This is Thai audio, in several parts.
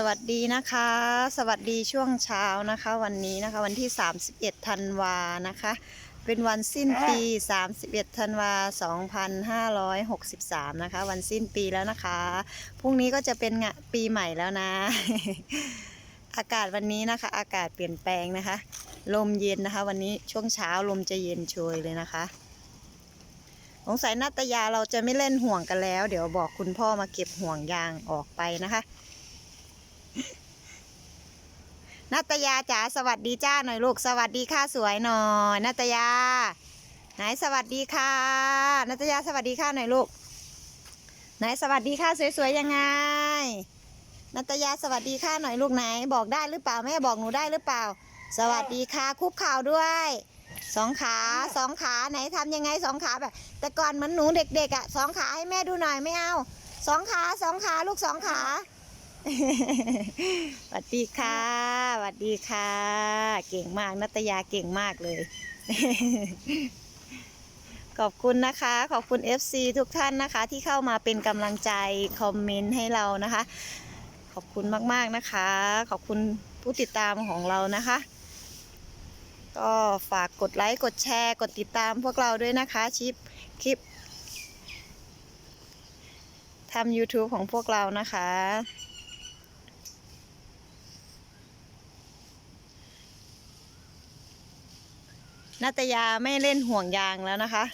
สวัสดีนะคะ สวัสดีช่วงเช้านะคะ วันนี้นะคะวันที่ 31ธันวานะคะ เป็นวันสิ้นปี 31ธันวา2563 นะคะ วันสิ้นปีแล้วนะคะ พรุ่งนี้ก็จะเป็นปีใหม่แล้วนะ อากาศวันนี้นะคะ อากาศเปลี่ยนแปลงนะคะ ลมเย็นนะคะ วันนี้ช่วงเช้าลมจะเย็นโชยเลยนะคะสงสัยนาตยาเราจะไม่เล่นห่วงกันแล้ว เดี๋ยวบอกคุณพ่อมาเก็บห่วงยางออกไปนะคะ นาตยาจ๋าสวัสดีจ้าหน่อยลูกสวัสดีค่ะสวยหน่อยนาตยา ไหนสวัสดีค่ะนาตยาสวัสดีค่ะหน่อยลูก ไหนสวัสดีค่ะสวยๆยังไงนาตยาสวัสดีค่ะหน่อยลูกไหน บอกได้หรือเปล่าแม่บอกหนูได้หรือเปล่า สวัสดีค่ะคุกเข่าวด้วยสองขาสองขาไหนทำยังไงสองขาแบบ แต่ก่อนเหมือนหนูเด็กๆอะสองขาให้แม่ดูหน่อยไม่เอาสองขาสองขาลูกสองขา สวัสดีค่ะสวัสดีค่ะ เก่งมากนัตยาเก่งมากเลย ขอบคุณนะคะ ขอบคุณ FC ทุกท่านนะคะ ที่เข้ามาเป็นกำลังใจ คอมเมนต์ให้เรานะคะ ขอบคุณมากๆนะคะ ขอบคุณผู้ติดตามของเรานะคะ ก็ฝากกดไลค์กดแชร์ กดติดตามพวกเราด้วยนะคะชิปคลิปทำ YouTube ของพวกเรานะคะ นาตยาไม่เล่นห่วงยางแล้วนะคะ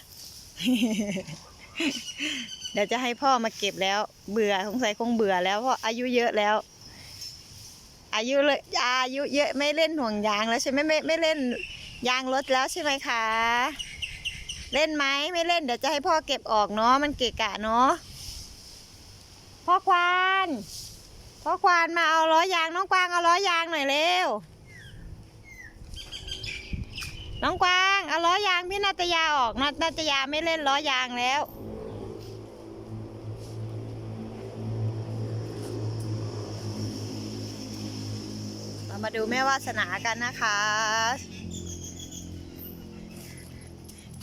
เดี๋ยวจะให้พ่อมาเก็บแล้ว เบื่อสงสัยคงเบื่อแล้วเพราะอายุเยอะแล้ว อายุเลยอายุเยอะไม่เล่นห่วงยางแล้วใช่ไหมไม่ไม่เล่นยางรถแล้วใช่ไหมคะ เล่นไหมไม่เล่นเดี๋ยวจะให้พ่อเก็บออกเนาะมันเกะกะเนาะพ่อควานพ่อควานมาเอาล้อยางน้องกวางเอาล้อยางหน่อยเร็ว น้องกวางเอาล้อยางพี่นาตยาออกนานาตยาไม่เล่นล้อยางแล้วเรามาดูแม่วาสนากันนะคะ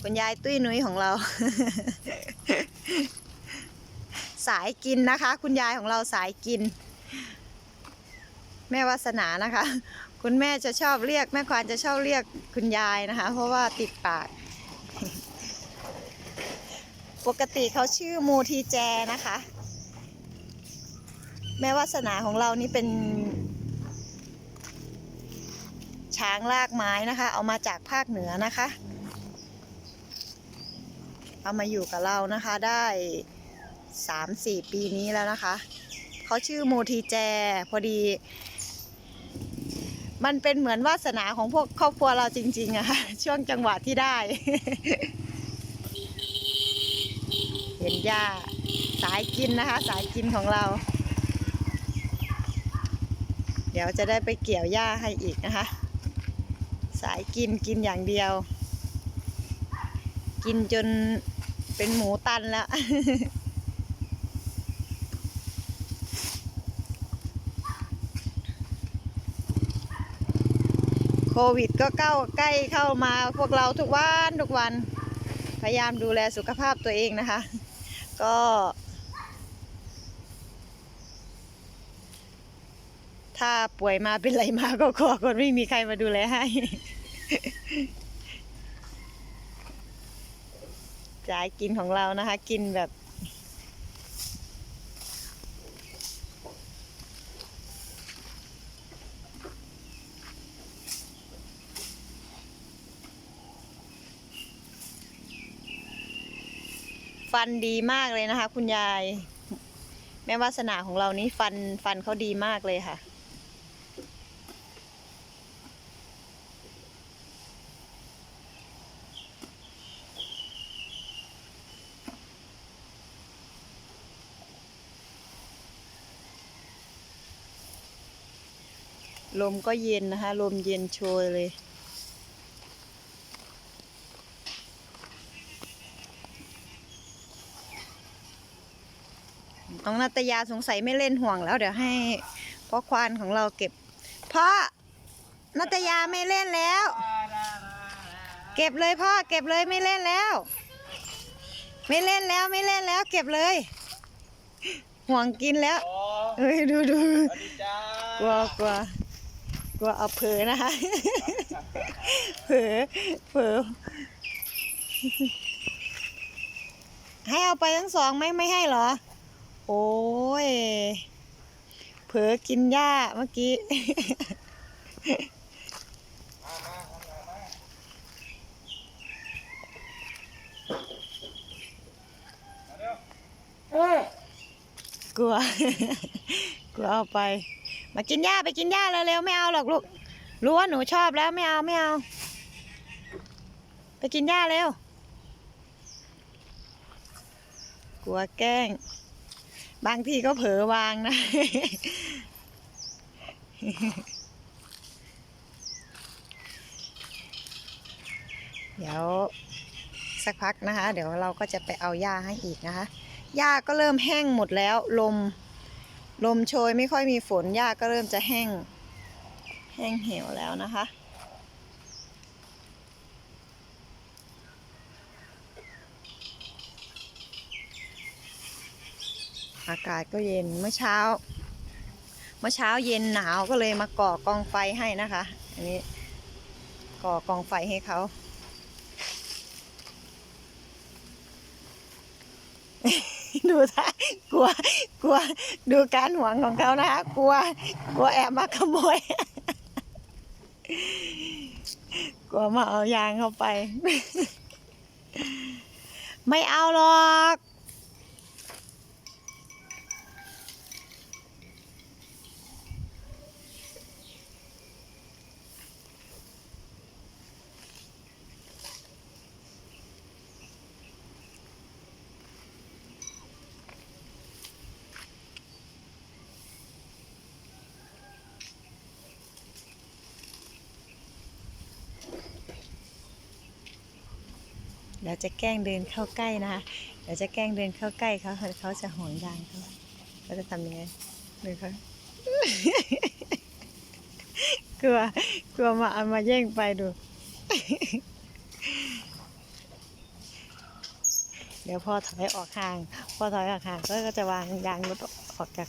คุณยายตุ้ยนุ้ยของเรา สายกินนะคะ คุณยายของเราสายกิน แม่วาสนานะคะ คุณแม่จะชอบเรียก แม่ควานจะชอบเรียกคุณยายนะคะ เพราะว่าติดปาก ปกติเขาชื่อมูทีแจนะคะ แม่วาสนาของเรานี่เป็น ช้างลากไม้นะคะ เอามาจากภาคเหนือนะคะ เอามาอยู่กับเรานะคะได้สามสี่ปีนี้แล้วนะคะ เขาชื่อโมทีแจ พอดี มันเป็นเหมือนวาสนาของพวกครอบครัวเราจริงๆอะค่ะช่วงจังหวะที่ได้ เห็นย่าสายกินนะคะ สายกินของเรา เดี๋ยวจะได้ไปเกี่ยวหญ้าให้อีกนะคะ สายกินกินอย่างเดียว กินจนเป็นหมูตันแล้ว วิดก็เก้าใกล้เข้ามาพวกเราทุกวันทุกวัน พยายามดูแลสุขภาพตัวเองนะคะ ก็ ถ้าป่วยมาเป็นไรมาก็ขอคนไม่มีใครมาดูแลให้จ่ายกินของเรานะคะ กินแบบ ฟันดีมากเลยนะคะ คุณยาย แม่วาสนาของเรานี้ฟันฟันเขาดีมากเลยค่ะ ลมก็เย็นนะคะ ลมเย็นโชยเลย น้องนาตยาสงสัยไม่เล่นห่วงแล้ว เดี๋ยวให้พ่อควานของเราเก็บพ่อนาตยาไม่เล่นแล้ว เก็บเลยพ่อเก็บเลยไม่เล่นแล้ว ไม่เล่นแล้วไม่เล่นแล้ว เก็บเลย ห่วงกินแล้วอ๋อเอ้ยดูดูสวัสดีจ้ากลัวกลัวกลัวเอาเผลอนะคะเผลอเผลอให้เอาไปทั้งสองไหมไม่ให้เหรอ โอ้ย เผลอกินหญ้าเมื่อกี้ กลัว กลัวเอาไป มากินหญ้าไปกินหญ้าเร็วๆไม่เอาหรอกลูก รู้ว่าหนูชอบแล้วไม่เอาไม่เอา ไปกินหญ้าเร็ว กลัวแกล้ง บางทีก็เผลอวางนะ เดี๋ยวสักพักนะคะ เดี๋ยวเราก็จะไปเอาหญ้าให้อีกนะคะหญ้าก็เริ่มแห้งหมดแล้ว ลม ลมโชยไม่ค่อยมีฝนหญ้าก็เริ่มจะแห้ง แห้งเหี่ยวแล้วนะคะ อากาศก็เย็นเมื่อเช้า เมื่อเช้าเย็นหนาวก็เลยมาก่อกองไฟให้นะคะ อันนี้ก่อกองไฟให้เขาดูท่ากลัว กลัว ดูการหวงของเขานะคะ กลัว กลัวแอบมาขโมย กลัวมาเอายางเข้าไป ไม่เอาหรอก ดี๋ยวจะแกล้งเดินเข้าใกล้นะคะเดี๋ยวจะแกล้งเดินเข้าใกล้เขาเขาจะห่วงยางเขาเขาจะทำยังไงเดินเขากลัวกลัวมาเอามาแย่งไปดู เดี๋ยวพอถอยออกห่าง พอถอยออกห่างก็ก็จะวางยางรถออกจาก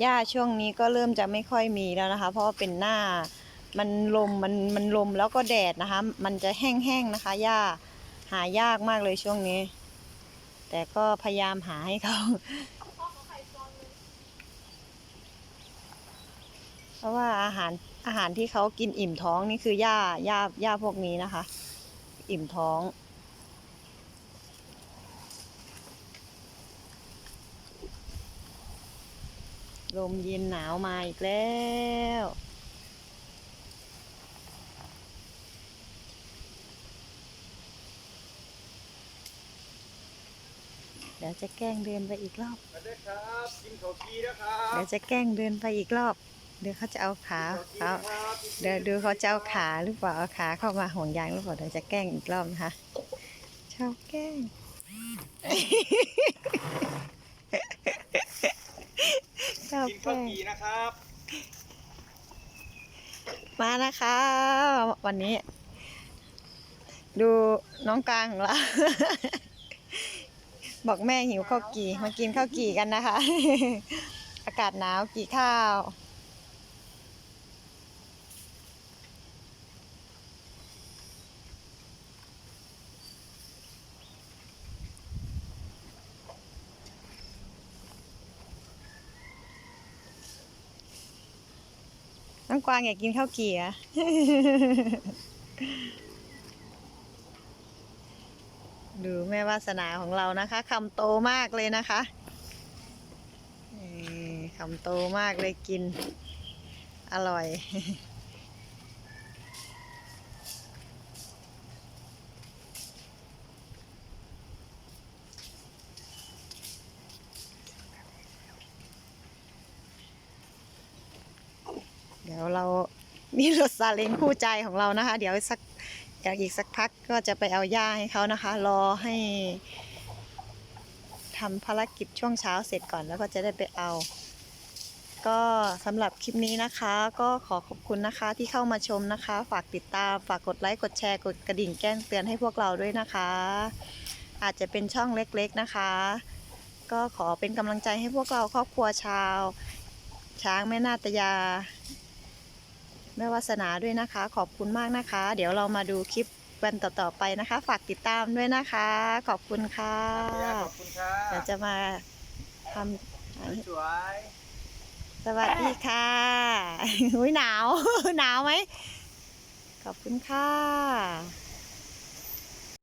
หญ้าช่วงนี้ก็เริ่มจะไม่ค่อยมีแล้วนะคะ เพราะว่าเป็นหน้ามันลมมันมันลมแล้วก็แดดนะคะ มันจะแห้งๆนะคะหญ้าหายากมากเลยช่วงนี้ แต่ก็พยายามหาให้เขาเพราะว่าอาหารอาหารที่เขากินอิ่มท้องนี่คือหญ้าหญ้าหญ้าพวกนี้นะคะ อิ่มท้อง ลมเย็นหนาวมาอีกแล้ว เดี๋ยวจะแกล้งเดินไปอีกรอบ สวัสดีครับกินข้าวกีนะครับเดี๋ยวจะแกล้งเดินไปอีกรอบ เดี๋ยวเขาจะเอาขากินข้าวเขากีนะครับเดี๋ยวดูเขาจะเอาขาหรือเปล่าเอาขาเข้ามาห่วงยางหรือเปล่าเดี๋ยวจะแกล้งอีกรอบนะคะชอบแกล้งชอบ กินแกข้าวล้งกีนะครับ มานะคะ วันนี้ ดูน้องกลางของเราบอกแม่หิวข้าวกี่มากินข้าวกี่กันนะคะ อากาศหนาวกี่ข้าว น้องกวางอยากกินข้าวเกี๊ยดูแม่วาสนาของเรานะคะคำโตมากเลยนะคะคำโตมากเลยกิน อร่อย อ ยวเรา นี่รถซาเล้งคู่ใจของเรานะคะ เดี๋ยวสักเดี๋ยวอีกสักพักก็จะไปเอาหญ้าให้เขานะคะ รอให้ทำภารกิจช่วงเช้าเสร็จก่อนแล้วก็จะได้ไปเอา ก็สำหรับคลิปนี้นะคะ ก็ขอขอบคุณนะคะที่เข้ามาชมนะคะ ฝากติดตามฝากกดไลค์กดแชร์กดกระดิ่งแจ้งเตือนให้พวกเราด้วยนะคะ อาจจะเป็นช่องเล็กๆนะคะ ก็ขอเป็นกำลังใจให้พวกเราครอบครัวชาว ช้างแม่นาตยา แม่วาสนาด้วยนะคะ ขอบคุณมากนะคะ เดี๋ยวเรามาดูคลิปวันต่อๆไปนะคะ ฝากติดตามด้วยนะคะ ขอบคุณค่ะขอบคุณครัเดี๋ยวบจะมาทำสวยสวัสดีค่ะอุ้ยหนาว หนาวไหมขอบคุณค่ะ